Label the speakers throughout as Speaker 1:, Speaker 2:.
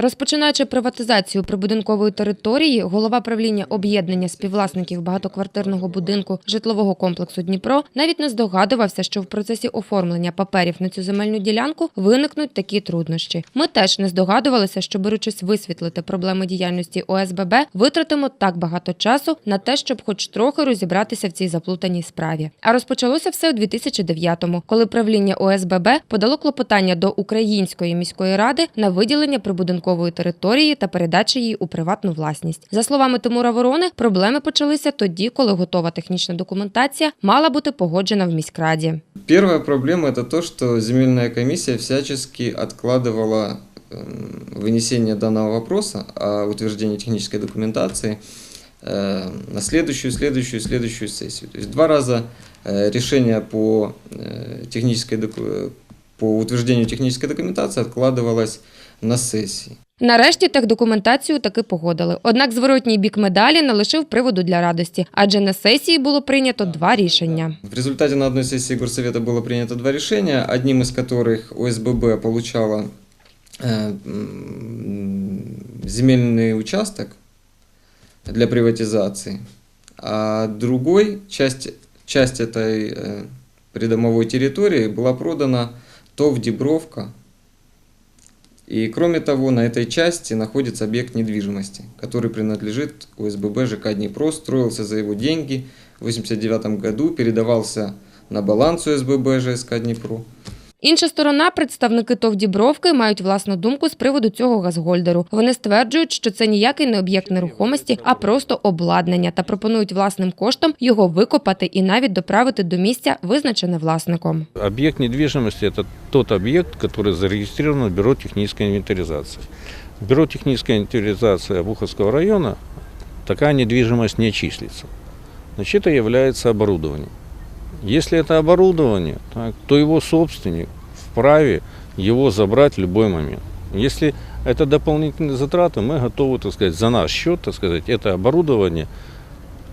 Speaker 1: Розпочинаючи приватизацію прибудинкової території, голова правління об'єднання співвласників багатоквартирного будинку житлового комплексу Дніпро навіть не здогадувався, що в процесі оформлення паперів на цю земельну ділянку виникнуть такі труднощі. Ми теж не здогадувалися, що беручись висвітлити проблеми діяльності ОСББ, витратимо так багато часу на те, щоб хоч трохи розібратися в цій заплутаній справі. А розпочалося все у 2009-му, коли правління ОСББ подало клопотання до Української міської ради на виділення прибудинкової території та передачі її у приватну власність. За словами Тимура Ворони, проблеми почалися тоді, коли готова технічна документація мала бути погоджена в міськраді.
Speaker 2: Первая проблема это то, что земельная комиссия всячески откладывала эм, вынесение данного вопроса о утверждении технической документации э, на следующую, следующую, следующую сессию. То есть два раза э, решение по, э, технической, доку- по утверждению технической документации откладывалось на сессии.
Speaker 1: Нарешті техдокументацію таки погодили. Однак зворотній бік медалі не лишив приводу для радості, адже на сесії було прийнято два рішення.
Speaker 2: В результате на одной сессии Горсовета было принято два решения, одним из которых ОСББ получала э, м, земельный участок для приватизации, а другой часть, часть этой э, придомовой территории была продана ТОВ Дебровка. И кроме того, на этой части находится объект недвижимости, который принадлежит ОСББ ЖК Днепро, строился за его деньги в 1989 году, передавался на баланс ОСББ ЖСК Днепро.
Speaker 1: Інша сторона, представники ТОВ Дібровки, мають власну думку з приводу цього газгольдеру. Вони стверджують, що це ніякий не об'єкт нерухомості, а просто обладнання та пропонують власним коштом його викопати і навіть доправити до місця, визначене власником.
Speaker 3: Объект недвижимости – это тот объект, который зарегистрирован в Бюро технической инвентаризации. В Бюро технической инвентаризации Обуховского района такая недвижимость не числится. Значит, это является оборудованием. Если это оборудование, так, то его собственник вправе его забрать в любой момент. Если это дополнительные затраты, мы готовы, так сказать, за наш счет, так сказать, это оборудование,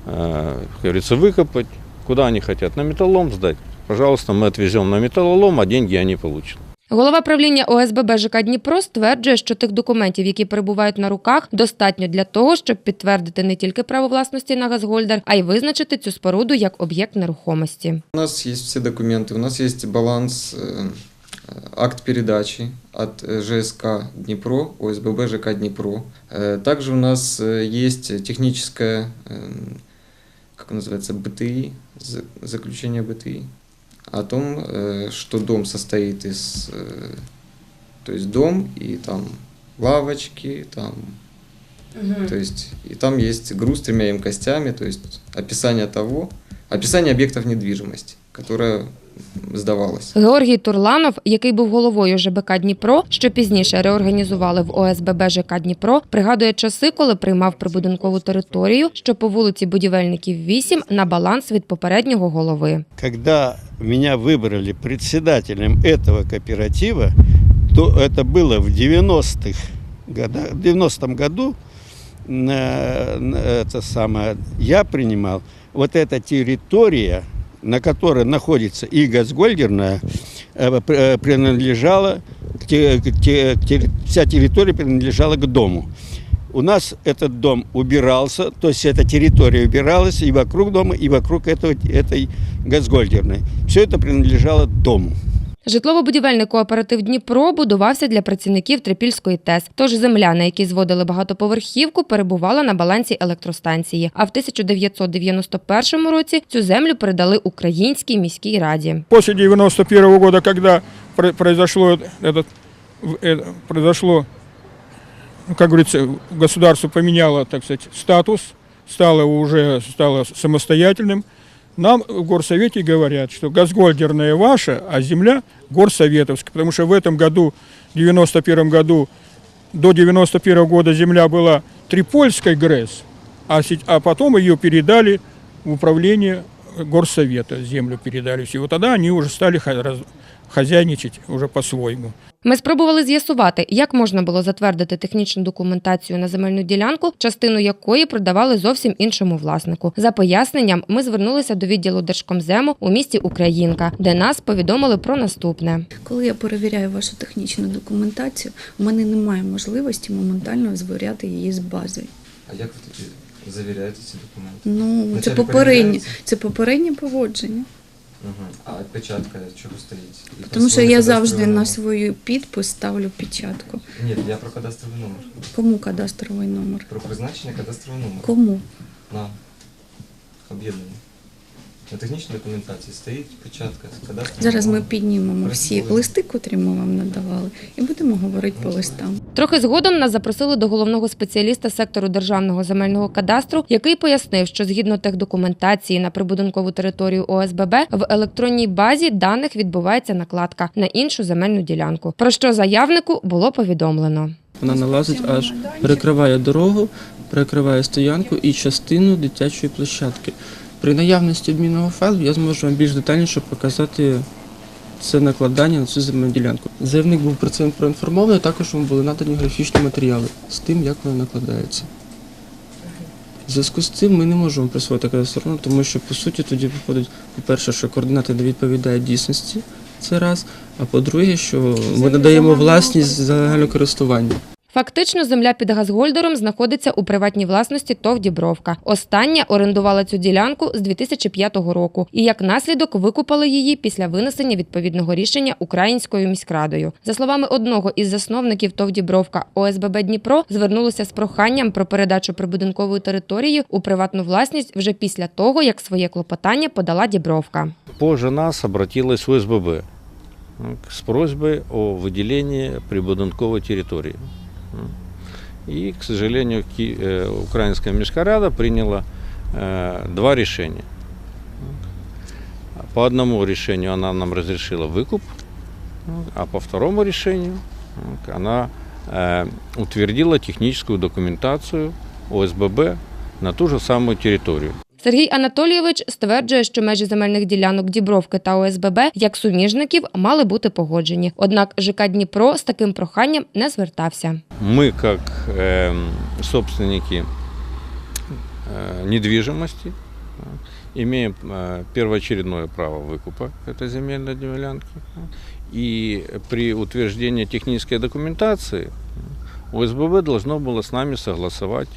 Speaker 3: э, как говорится, выкопать, куда они хотят, на металлолом сдать. Пожалуйста, мы отвезем на металлолом, а деньги они получат.
Speaker 1: Голова правління ОСББ ЖК Дніпро стверджує, що тих документів, які перебувають на руках, достатньо для того, щоб підтвердити не тільки право власності на газгольдер, а й визначити цю споруду як об'єкт нерухомості.
Speaker 2: У нас есть все документы, у нас есть баланс, э, акт передачи от э, ЖСК Днепро, ОСББ ЖК Днепро. Э, Также у нас э, есть техническое, эм, как оно называется, О том, э, что дом состоит из, э, то есть дом и там лавочки, там, то есть и там есть груз с тремя емкостями, то есть описание того, описание объектов недвижимости, которая сдавалась.
Speaker 1: Георгій Турланов, який був головою ЖБК Дніпро, що пізніше реорганізували в ОСББ ЖК Дніпро, пригадує часи, коли приймав прибудинкову територію, що по вулиці Будівельників 8 на баланс від попереднього голови.
Speaker 4: Когда меня выбрали председателем этого кооператива, то это было в 90-х годах, в 90-м году, на- на это самое, я принимал, вот эта территория, на которой находится и газгольдерная, э, пр- э, принадлежала, к те- к те- к те- вся территория принадлежала к дому. У нас этот дом убирался, то есть эта территория убиралась и вокруг дома, и вокруг этого, этой газгольдерной. Все это принадлежало дому.
Speaker 1: Житлово-будівельний кооператив Дніпро будувався для працівників Трипільської ТЕС. Тож земля, на якій зводили багатоповерхівку, перебувала на балансі електростанції. А в 1991 році цю землю передали Українській міській раді.
Speaker 5: После 91 года, когда про- произошло этот, в- э, произошло, ну, как говорится, государство поменяло, так сказать, статус, стало уже стало самостоятельным, Нам в горсовете говорят, что газгольдерная ваша, а земля горсоветовская, потому что в этом году, в 91 году, до 91 года земля была Трипольской ГРЭС, а, а потом ее передали в управление горсовета, землю передали. И вот тогда они уже стали ха- раз- уже по-своему.
Speaker 1: Ми спробували з'ясувати, як можна було затвердити технічну документацію на земельну ділянку, частину якої продавали зовсім іншому власнику. За поясненням, ми звернулися до відділу Держкомзему у місті Українка, де нас повідомили про наступне.
Speaker 6: Коли я перевіряю вашу технічну документацію, у мене немає можливості моментально звіряти її з базою.
Speaker 2: А як ви тоді завіряєте ці документи?
Speaker 6: Ну, це
Speaker 2: попередні,
Speaker 6: це попереднє поводження.
Speaker 2: Угу. А печатка чого стоїть? І
Speaker 6: Тому що я завжди на свою підпис ставлю печатку.
Speaker 2: Ні, я про кадастровий номер.
Speaker 6: Кому кадастровий номер?
Speaker 2: Про призначення кадастрового номера.
Speaker 6: Кому?
Speaker 2: На об'єднання. На технічній документації стоїть печатка з кадастровим
Speaker 6: Зараз ми піднімемо всі листи, котрі ми вам надавали, і будемо говорити по листам.
Speaker 1: Трохи згодом нас запросили до головного спеціаліста сектору державного земельного кадастру, який пояснив, що згідно техдокументації на прибудинкову територію ОСББ в електронній базі даних відбувається накладка на іншу земельну ділянку. Про що заявнику було повідомлено.
Speaker 7: Вона налазить аж перекриває дорогу, перекриває стоянку і частину дитячої площадки. При наявності обмінного файлу я зможу вам більш детальніше показати це накладання на цю земельну ділянку. Заявник був про це проінформований, також йому були надані графічні матеріали з тим, як воно накладається. В зв'язку з цим ми не можемо присвоїти кадастрову, тому що по суті тоді виходить, по-перше, що координати не відповідають дійсності, це раз. А по-друге, що ми надаємо власність загального користування.
Speaker 1: Фактично, земля під Газгольдером знаходиться у приватній власності ТОВ Дібровка. Остання орендувала цю ділянку з 2005 року і як наслідок викупали її після винесення відповідного рішення Українською міськрадою. За словами одного із засновників ТОВ Дібровка ОСББ Дніпро звернулося з проханням про передачу прибудинкової території у приватну власність вже після того, як своє клопотання подала Дібровка.
Speaker 3: Позже нас обратилась ОСББ м, с просьбой о выделении прибудинковой территории. И, к сожалению, э, Украинская Мишкарада приняла э, два решения. По одному решению она нам разрешила выкуп, а по второму решению она э, утвердила техническую документацию ОСББ на ту же самую территорию.
Speaker 1: Сергій Анатолійович стверджує, що межі земельних ділянок Дібровки та ОСББ як суміжників мали бути погоджені. Однак ЖК Дніпро з таким проханням не звертався.
Speaker 3: мы как эм, собственники э, недвижимости э, имеем э, первоочередное право выкупа этой земельной делянки. И при утверждении технической документации э, ОСББ должно было с нами согласовать,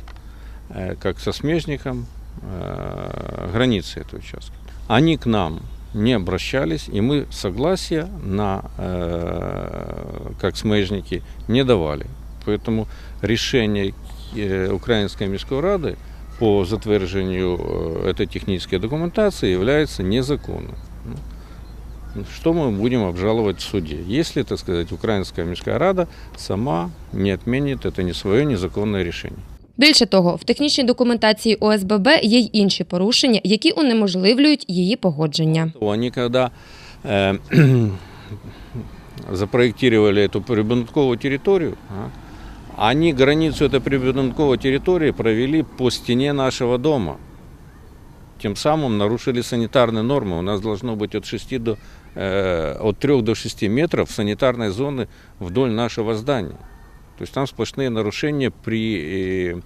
Speaker 3: э, как со смежником, э, границы этого участка. Они к нам не обращались, и мы согласия на, э, как смежники не давали. Поэтому решение э, Украинской міської ради по затверджению э, этой технической документации является незаконным. Ну, Что мы будем обжаловать в суде, если, так сказать, Украинская міська рада сама не отменит это не свое незаконное решение?
Speaker 1: Більше того, в технічній документації ОСББ є й інші порушення, які унеможливлюють її погодження.
Speaker 3: Они когда э, запроектировали эту прибудинковую территорию, а, они границу этой прибудинковой территории провели по стене нашего дома. Тем самым нарушили санитарные нормы. У нас должно быть от, 6 до, э, от 3 до 6 метров санитарной зоны вдоль нашего здания. То есть там сплошные нарушения при э,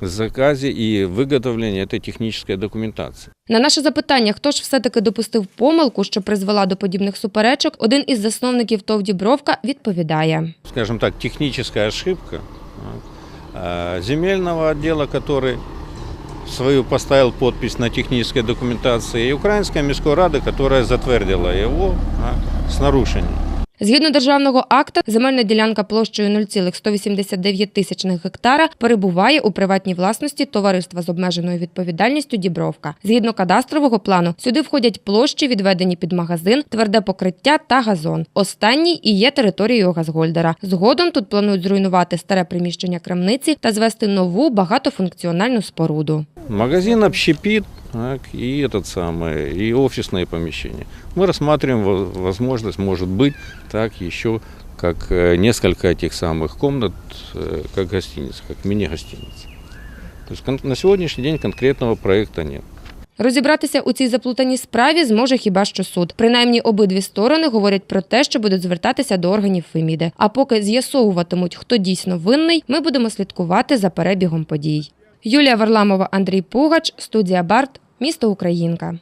Speaker 3: заказе и выготовлении этой технической документации.
Speaker 1: На наше запитання, хто ж все-таки допустив помилку, що призвела до подібних суперечок, один із засновників ТОВ Дібровка відповідає.
Speaker 3: скажем так, техническая ошибка а, э, земельного отдела, который свою поставил подпись на технической документации, и Украинская міської рада, которая затвердила его а, с нарушением.
Speaker 1: Згідно державного акта, земельна ділянка площею 0,189 тисячних гектара перебуває у приватній власності товариства з обмеженою відповідальністю Дібровка. Згідно кадастрового плану, сюди входять площі, відведені під магазин, тверде покриття та газон. Останній і є територією Газгольдера. Згодом тут планують зруйнувати старе приміщення крамниці та звести нову багатофункціональну споруду.
Speaker 3: Магазин общепит так, и этот самый, и офисные помещения. Мы рассматриваем во- возможность, может быть, так еще как э, несколько этих самых комнат, э, как гостиница, как мини-гостиница. То есть кон- на сегодняшний день конкретного проекта нет.
Speaker 1: Розібратися у цій заплутаній справі зможе хіба що суд. Принаймні, обидві сторони говорять про те, що будуть звертатися до органів Феміди. А поки з'ясовуватимуть, хто дійсно винний, ми будемо слідкувати за перебігом подій. Юлія Варламова, Андрій Пугач, студія Барт, місто Українка.